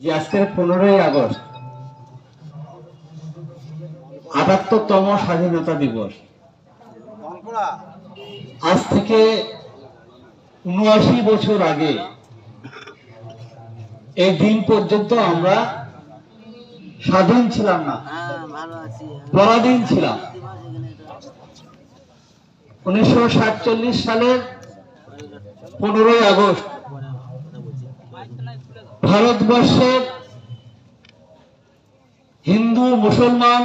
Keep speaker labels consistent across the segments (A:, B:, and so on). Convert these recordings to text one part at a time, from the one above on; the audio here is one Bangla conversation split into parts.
A: যে আজকের পনেরোই আগস্ট, আটাত্তরতম স্বাধীনতা দিবস। আজ থেকে উনআশি বছর আগে এই দিন পর্যন্ত আমরা স্বাধীন ছিলাম না। পরাধীন ছিলাম। উনিশশো সাতচল্লিশ সালের পনেরোই আগস্ট ভারতবর্ষের হিন্দু, মুসলমান,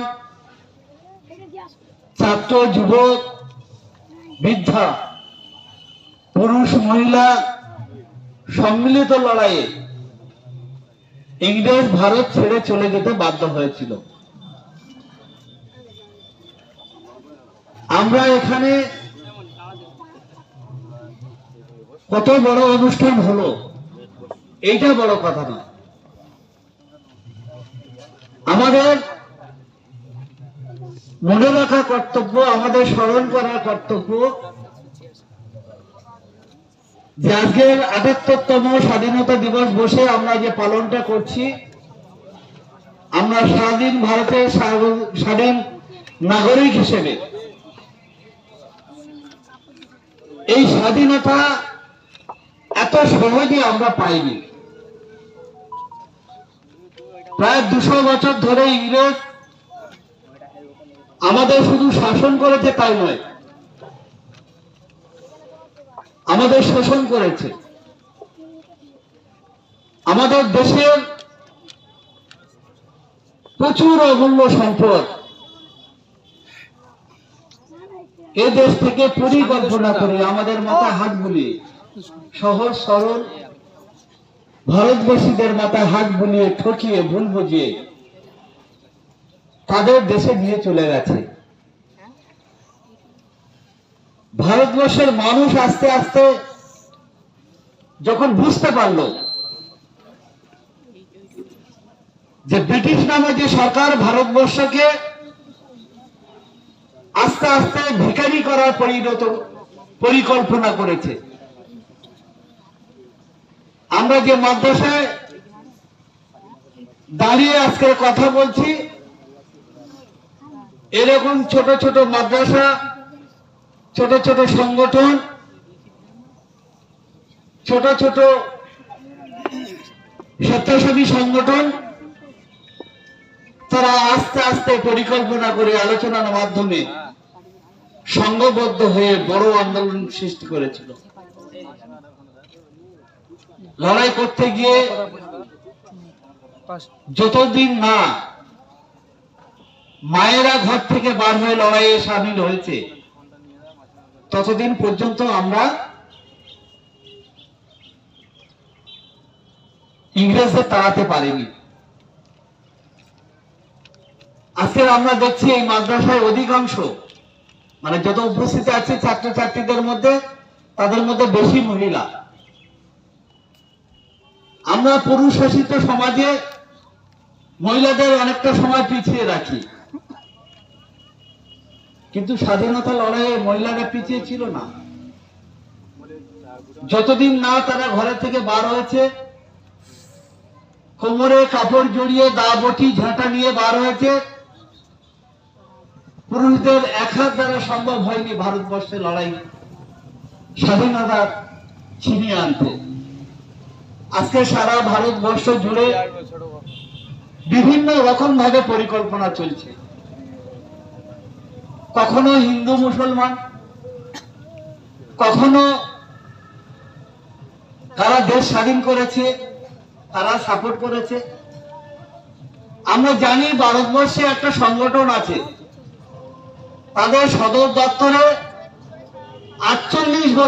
A: ছাত্র, যুবক, বৃদ্ধা, পুরুষ, মহিলা সম্মিলিত লড়াইয়ে ইংরেজ, ভারত ছেড়ে চলে যেতে বাধ্য হয়েছিল। আমরা এখানে কত বড় অনুষ্ঠান হলো? এইটা বড় কথা না আমাদের মনে রাখা কর্তব্য, আমাদের স্মরণ করার কর্তব্য যে আজকের আটাত্তরতম স্বাধীনতা দিবস বসে আমরা যে পালনটা করছি, আমরা স্বাধীন ভারতের স্বাধীন নাগরিক হিসেবে এই স্বাধীনতা এত সহজে আমরা পাইনি। প্রায় দুশো বছর ধরে ইংরেজ আমাদের শুধু শাসন করেছে তাই নয়, আমাদের শোষণ করেছে। আমাদের দেশের প্রচুর অমূল্য সম্পদ এ দেশ থেকে পরিকল্পনা করে আমাদের মাথায় হাত বুলিয়ে সহজ, সরল ভারতবাসীদের মাথায় হাত বুলিয়ে, ঠকিয়ে, ভুল বুঝিয়ে তাদের দেশে নিয়ে চলে গেছে। ভারতবর্ষের মানুষ আস্তে আস্তে যখন বুঝতে পারল যে ব্রিটিশ নামে যে সরকার ভারতবর্ষকে আস্তে আস্তে ভিখারি করার পরিণত পরিকল্পনা করেছে আমরা যে মাদ্রাসায় দাঁড়িয়ে আজকে কথা বলছি, এরকম ছোট ছোট মাদ্রাসা, ছোট ছোট সংগঠন, ছোট ছোট স্বেচ্ছাসেবী সংগঠন, তারা আস্তে আস্তে পরিকল্পনা করে আলোচনার মাধ্যমে সংঘবদ্ধ হয়ে বড় আন্দোলন সৃষ্টি করেছিল। লড়াই করতে গিয়ে যতদিন না মায়েরা ঘর থেকে বার হয়ে লড়াইয়ে সামিল হয়েছে, ততদিন পর্যন্ত আমরা ইংরেজদের তাড়াতে পারিনি। আজকে আমরা দেখছি এই মাদ্রাসায় অধিকাংশ মানে যত উপস্থিত আছে ছাত্রছাত্রীদের মধ্যে, তাদের মধ্যে বেশি মহিলা। আমরা পুরুষ শাসিত সমাজে মহিলাদের অনেকটা সময় পিছিয়ে রাখি। কিন্তু স্বাধীনতা লড়াইয়ে মহিলারা পিছিয়ে ছিল না। যতদিন না তারা ঘরে থেকে বার হয়েছে, কোমরে কাপড় জড়িয়ে দা বটি ঝাঁটা নিয়ে বার হয়েছে, পুরুষদের এক হাত দ্বারা সম্ভব হয়নি ভারতবর্ষে লড়াই স্বাধীনতা ছিনিয়ে আনতে। আজকে সারা ভারতবর্ষ জুড়ে বিভিন্ন রকম ভাবে পরিকল্পনা চলছে। কখনো হিন্দু মুসলমান, কখনো তারা দেশ স্বাধীন করেছে, তারা সাপোর্ট করেছে। আমরা জানি ভারতবর্ষে একটা সংগঠন আছে। তাদের সদর দপ্তরে আটচল্লিশ